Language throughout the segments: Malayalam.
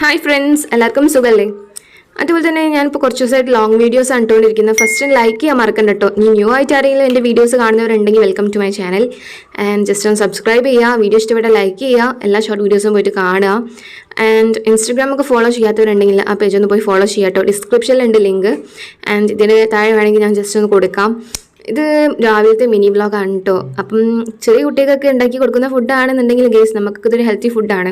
ഹായ് ഫ്രണ്ട്സ് എല്ലാവർക്കും സുഖമല്ലേ അതുപോലെ തന്നെ ഞാനിപ്പോൾ കുറച്ച് ദിവസമായിട്ട് ലോങ് വീഡിയോസ് കണ്ടുകൊണ്ടിരിക്കുന്നത്. ഫസ്റ്റ് ലൈക്ക് ചെയ്യാൻ മറക്കണ്ട കേട്ടോ ഇനി ന്യൂ ആയിട്ട് ആരെങ്കിലും എന്റെ വീഡിയോസ് കാണുന്നവരുണ്ടെങ്കിൽ welcome to my channel and just ഒന്ന് സബ്സ്ക്രൈബ് ചെയ്യുക. വീഡിയോ ഇഷ്ടപ്പെട്ട ലൈക്ക് ചെയ്യുക. എല്ലാ ഷോർട്ട് വീഡിയോസും പോയിട്ട് കാണുക. ആൻഡ് ഇൻസ്റ്റഗ്രാം ഒക്കെ ഫോളോ ചെയ്യാത്തവരുണ്ടെങ്കിൽ ആ പേജ് ഒന്ന് പോയി ഫോളോ ചെയ്യാം കേട്ടോ ഡിസ്ക്രിപ്ഷനിലുണ്ട് ലിങ്ക് ആൻഡ് ഇതിന് താഴെ വേണമെങ്കിൽ ഞാൻ ജസ്റ്റ് ഒന്ന് കൊടുക്കാം. ഇത് രാവിലത്തെ മിനി വ്ളോഗാണ് കേട്ടോ അപ്പം ചെറിയ കുട്ടികൾക്കൊക്കെ ഉണ്ടാക്കി കൊടുക്കുന്ന ഫുഡാണെന്നുണ്ടെങ്കിൽ ഗേസ് നമുക്കൊക്കെ ഇതൊരു ഹെൽത്തി ഫുഡാണ്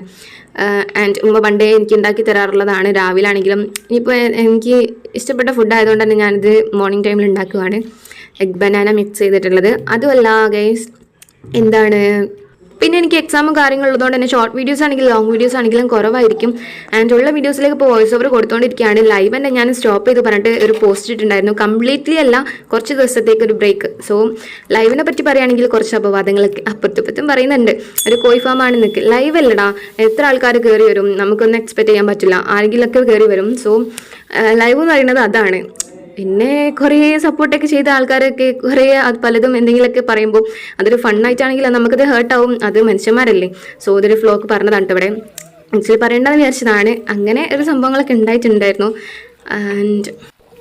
ആൻഡ് ഉമ്മ പണ്ടേ എനിക്ക് ഉണ്ടാക്കി തരാറുള്ളതാണ്. രാവിലെ ആണെങ്കിലും ഇനിയിപ്പോൾ എനിക്ക് ഇഷ്ടപ്പെട്ട ഫുഡായതുകൊണ്ട് തന്നെ ഞാനിത് മോർണിംഗ് ടൈമിൽ ഉണ്ടാക്കുവാണ്. എഗ് ബനാന മിക്സ് ചെയ്തിട്ടുള്ളത്. അതുമല്ല ഗേസ് എന്താണ് പിന്നെ എനിക്ക് എക്സാമും കാര്യങ്ങളുള്ളതുകൊണ്ട് തന്നെ ഷോർട്ട് വീഡിയോസ് ആണെങ്കിലും ലോങ് വീഡിയോസ് ആണെങ്കിലും കുറവായിരിക്കും. ആൻഡ് ഉള്ള വീഡിയോസിലേക്ക് ഇപ്പോൾ വോയിസ് ഓവർ കൊടുത്തുകൊണ്ടിരിക്കുകയാണ് ലൈവ് തന്നെ ഞാൻ സ്റ്റോപ്പ് ചെയ്ത് പറഞ്ഞിട്ട് ഒരു പോസ്റ്റ് ഇട്ടിട്ടുണ്ടായിരുന്നു. കംപ്ലീറ്റ്ലി അല്ല കുറച്ച് ദിവസത്തേക്ക് ഒരു ബ്രേക്ക് സോ ലൈവിനെ പറ്റി പറയുകയാണെങ്കിൽ കുറച്ച് അപവാദങ്ങളൊക്കെ അപ്പുറത്തുപ്പത്തും പറയുന്നുണ്ട്. ഒരു കോയി ഫാം ആണ് നിൽക്കുക ലൈവ് അല്ലടാ. എത്ര ആൾക്കാർ കയറി വരും? നമുക്കൊന്നും എക്സ്പെക്ട് ചെയ്യാൻ പറ്റില്ല. ആരെങ്കിലുമൊക്കെ കയറി വരും. സോ ലൈവ് എന്ന് പറയുന്നത് അതാണ്. പിന്നെ കുറേ സപ്പോർട്ടൊക്കെ ചെയ്ത ആൾക്കാരൊക്കെ കുറേ അത് പലതും എന്തെങ്കിലുമൊക്കെ പറയുമ്പോൾ അതൊരു ഫണ്ണായിട്ടാണെങ്കിൽ നമുക്കത് ഹേർട്ടാവും അത് മനുഷ്യന്മാരല്ലേ? സോ ഇതൊരു ഫ്ലോക്ക് പറഞ്ഞതാണ് ഇവിടെ. ആക്ച്വലി പറയേണ്ടതെന്ന് വിചാരിച്ചതാണ്. അങ്ങനെ ഒരു സംഭവങ്ങളൊക്കെ ഉണ്ടായിട്ടുണ്ടായിരുന്നു. ആൻഡ്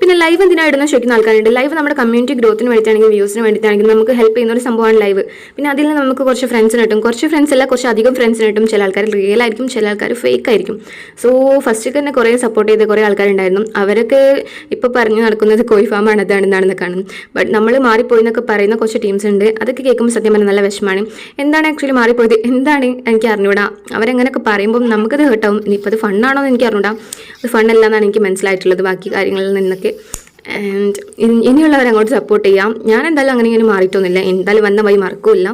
പിന്നെ ലൈവ് എന്തിനാണ് ഇടുന്ന ചോദിക്കുന്ന ആൾക്കാരുണ്ട്. ലൈവ് നമ്മുടെ കമ്മ്യൂണിറ്റി ഗ്രോത്തിന് വേണ്ടിയിട്ടാണെങ്കിലും വ്യൂസിന് വേണ്ടിയിട്ടാണെങ്കിൽ നമുക്ക് ഹെൽപ്പ് ചെയ്യുന്ന ഒരു സംഭവമാണ് ലൈവ് പിന്നെ അതിൽ നിന്ന് നമുക്ക് കുറച്ച് ഫ്രണ്ട്സിന് കിട്ടും. കുറച്ച് ഫ്രണ്ട്സ് അല്ല കുറച്ച് അധികം ഫ്രണ്ട്സിന് കിട്ടും. ചില ആൾക്കാർ റിയൽ ആയിരിക്കും ചില ആൾക്കാർ ഫേക്ക് ആയിരിക്കും. സോ ഫസ്റ്റ് തന്നെ കുറേ സപ്പോർട്ട് ചെയ്ത കുറേ ആൾക്കാരുണ്ടായിരുന്നു. അവരൊക്കെ ഇപ്പോൾ പറഞ്ഞു നടക്കുന്നത് കോയിഫാമാണ് അതാണെന്നാണെന്ന് കാണും ബട്ട് നമ്മൾ മാറിപ്പോയി എന്നൊക്കെ പറയുന്ന കുറച്ച് ടീംസ് ഉണ്ട്. അതൊക്കെ കേൾക്കുമ്പോൾ സത്യം പറഞ്ഞാൽ നല്ല വിഷമാണ് എന്താണ് ആക്ച്വലി മാറിപ്പോയത്? എന്താണ് എനിക്ക് അറിഞ്ഞൂടാ. അവരങ്ങനെയൊക്കെ പറയുമ്പോൾ നമുക്കത് ഹേർട്ടാവും ഇനിയിപ്പോൾ അത് ഫണ്ണാണോ എന്ന് എനിക്ക് അറിഞ്ഞൂടാ. അത് ഫണ്ണല്ല എന്നാണ് എനിക്ക് മനസ്സിലായിട്ടുള്ളത്. ബാക്കി കാര്യങ്ങളിൽ നിന്നൊക്കെ ആൻഡ് ഇനിയുള്ളവർ അങ്ങോട്ട് സപ്പോർട്ട് ചെയ്യാം. ഞാൻ എന്തായാലും അങ്ങനെ ഇങ്ങനെ മാറിയിട്ടൊന്നുമില്ല. എന്തായാലും വന്ന വഴി മറക്കില്ല.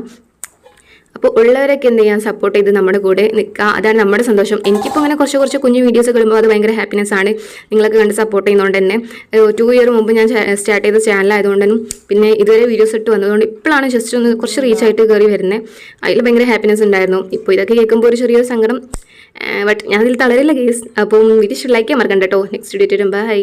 അപ്പോൾ ഉള്ളവരൊക്കെ എന്ത് ചെയ്യാൻ സപ്പോർട്ട് ചെയ്ത് നമ്മുടെ കൂടെ നിൽക്കുക അതാണ് നമ്മുടെ സന്തോഷം. എനിക്കിപ്പോൾ അങ്ങനെ കുറച്ച് കുറച്ച് കുഞ്ഞു വീഡിയോസ് കിടുമ്പോൾ അത് ഭയങ്കര ഹാപ്പിനെസ് ആണ്. നിങ്ങളൊക്കെ കണ്ട് സപ്പോർട്ട് ചെയ്യുന്നതുകൊണ്ട് തന്നെ. ടു ഇയർ മുമ്പ് ഞാൻ സ്റ്റാർട്ട് ചെയ്ത ചാനലായതുകൊണ്ടും പിന്നെ ഇതുവരെ വീഡിയോസ് ഇട്ട് വന്നതുകൊണ്ട് ഇപ്പോഴാണ് ജസ്റ്റ് ഒന്ന് കുറച്ച് റീച്ച് ആയിട്ട് കയറി വരുന്നത് അതിൽ ഭയങ്കര ഹാപ്പിനെസ് ഉണ്ടായിരുന്നു. ഇപ്പോൾ ഇതൊക്കെ കേൾക്കുമ്പോൾ ഒരു ചെറിയൊരു സങ്കടം. ബട്ട് ഞാനതിൽ തളരില്ല കേസ് അപ്പം വീഡിയോ ലൈക്ക് ചെയ്യാൻ മറക്കണ്ട കേട്ടോ. Next video bye